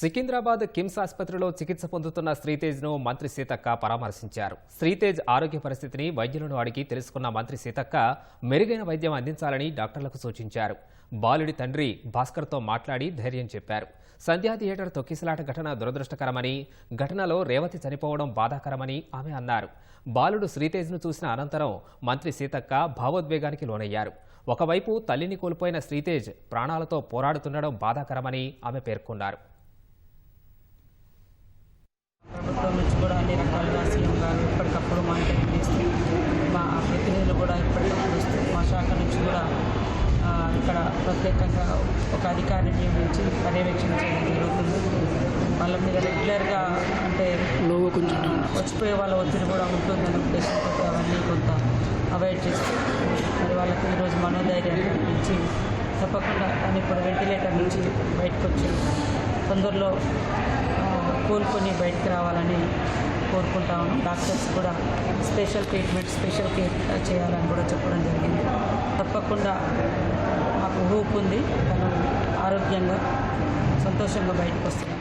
సికింద్రాబాద్ కిమ్స్ ఆసుపత్రిలో చికిత్స పొందుతున్న శ్రీతేజ్ను మంత్రి సీతక్క పరామర్శించారు. శ్రీతేజ్ ఆరోగ్య పరిస్థితిని వైద్యులను అడిగి తెలుసుకున్న మంత్రి సీతక్క మెరుగైన వైద్యం అందించాలని డాక్టర్లకు సూచించారు. బాలుడి తండ్రి భాస్కర్తో మాట్లాడి ధైర్యం చెప్పారు. సంధ్యా థియేటర్ తొక్కిసలాట ఘటన దురదృష్టకరమని ఘటనలో రేవతి చనిపోవడం బాధాకరమని ఆమె అన్నారు. బాలుడు శ్రీతేజ్ను చూసిన అనంతరం మంత్రి సీతక్క భావోద్వేగానికి లోనయ్యారు. ఒకవైపు తల్లిని కోల్పోయిన శ్రీతేజ్ ప్రాణాలతో పోరాడుతుండడం బాధాకరమని ఆమె పేర్కొన్నారు ప్రభుత్వం నుంచి కూడా అన్ని రకాలుగా సీఎం ఎప్పటికప్పుడు మానిటరింగ్ చేస్తూ మా ప్రతినిధులు కూడా ఎప్పటికప్పుడు వస్తూ మా శాఖ నుంచి కూడా ఇక్కడ ప్రత్యేకంగా ఒక అధికారిని నియమించి పర్యవేక్షణ చేయడం జరుగుతుంది. వాళ్ళ మీద రెగ్యులర్గా అంటే కొంచెం వచ్చిపోయే వాళ్ళ ఒత్తిడి కూడా ఉంటుందని ఉద్దేశంతో అవన్నీ కొంత అవాయిడ్ చేస్తూ మరి వాళ్ళకి ఈరోజు మనోధైర్యాన్ని ఇచ్చి తప్పకుండా కానీ ఇప్పుడు వెంటిలేటర్ నుంచి బయటకు వచ్చి తొందరలో కోలుకొని బయటికి రావాలని కోరుకుంటా ఉన్నాం. డాక్టర్స్ కూడా స్పెషల్ ట్రీట్మెంట్ స్పెషల్ కేర్ చేయాలని కూడా చెప్పడం జరిగింది. తప్పకుండా మాకు హోప్ ఉంది. తను ఆరోగ్యంగా సంతోషంగా బయటకు వస్తున్నాం.